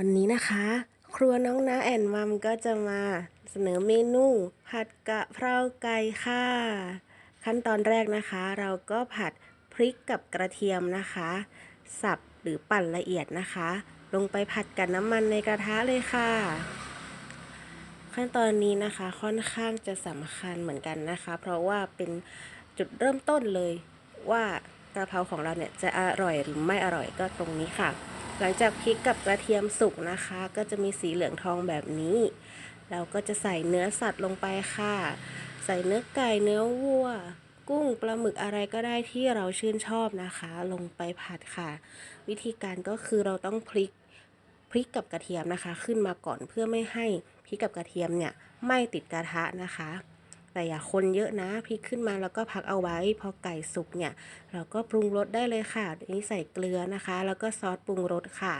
วันนี้นะคะ ครัวน้องน้าแอนมัมก็จะมาเสนอเมนูผัดกะเพราไก่ค่ะ ขั้นตอนแรกนะคะ เราก็ผัดพริกกับกระเทียมนะคะ สับหรือปั่นละเอียดนะคะ ลงไปผัดกับน้ำมันในกระทะเลยค่ะ ขั้นตอนนี้นะคะค่อนข้างจะสำคัญเหมือนกันนะคะ เพราะว่าเป็นจุดเริ่มต้นเลยว่ากระเพราของเราเนี่ยจะอร่อยหรือไม่อร่อยก็ตรงนี้ค่ะ หลังจากพริกกับกระเทียมสุกนะคะ ก็จะมีสีเหลืองทองแบบนี้ เราก็จะใส่เนื้อสัตว์ลงไปค่ะ ใส่เนื้อไก่เนื้อวัว กุ้งปลาหมึกอะไรก็ได้ที่เราชื่นชอบนะคะ ลงไปผัดค่ะ วิธีการก็คือเราต้องพลิกพริกกับกระเทียมนะคะ ขึ้นมาก่อนเพื่อไม่ให้พริกกับกระเทียมเนี่ยไม้ติดกระทะนะคะ แต่อย่าคนเยอะนะพริกขึ้นมาแล้วก็พักเอาไว้ พอไก่สุกเนี่ย เราก็ปรุงรสได้เลยค่ะนนี้ใส่เกลือนะคะ แล้วก็ซอสปรุงรสค่ะ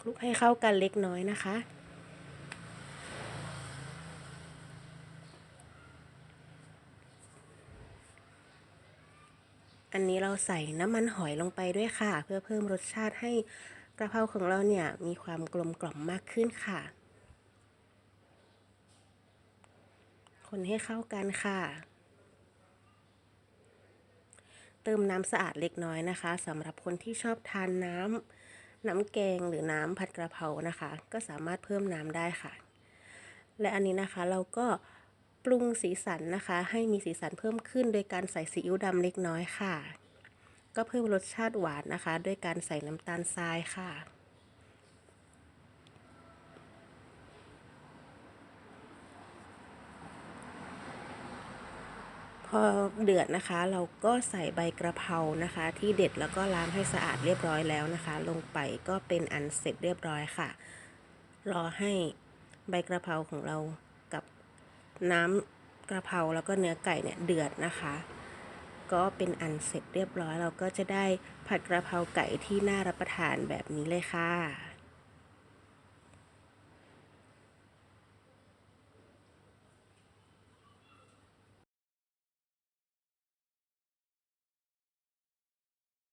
คลุกให้เข้ากันเล็กน้อยนะคะอันนี้เราใส่น้ำมันหอยลงไปด้วยค่ะ เพื่อเพิ่มรสชาติให้กระเพราของเราเนี่ยมีความกลมกล่อมมากขึ้นค่ะ คนให้เข้ากันค่ะ เติมน้ำสะอาดเล็กน้อยนะคะสำหรับคนที่ชอบทานน้ำน้ำแกงหรือน้ำผัดกระเพรานะคะ ก็สามารถเพิ่มน้ำได้ค่ะ และอันนี้นะคะเราก็ปรุงสีสันนะคะ ให้มีสีสันเพิ่มขึ้น โดยการใส่ซีอิ๊วดำเล็กน้อยค่ะ ก็เพิ่มรสชาติหวานนะคะ ด้วยการใส่น้ำตาลทรายค่ะ พอเดือดนะคะ เราก็ใส่ใบกระเพรานะคะ ที่เด็ดแล้วก็ล้างให้สะอาดเรียบร้อยแล้วนะคะ ลงไปก็เป็นอันเสร็จเรียบร้อยค่ะ รอให้ใบกระเพราของเรากับน้ำกระเพราแล้วก็เนื้อไก่เนี่ยเดือดนะคะ ก็เป็นอันเสร็จเรียบร้อย เราก็จะได้ผัดกระเพราไก่ที่น่ารับประทานแบบนี้เลยค่ะ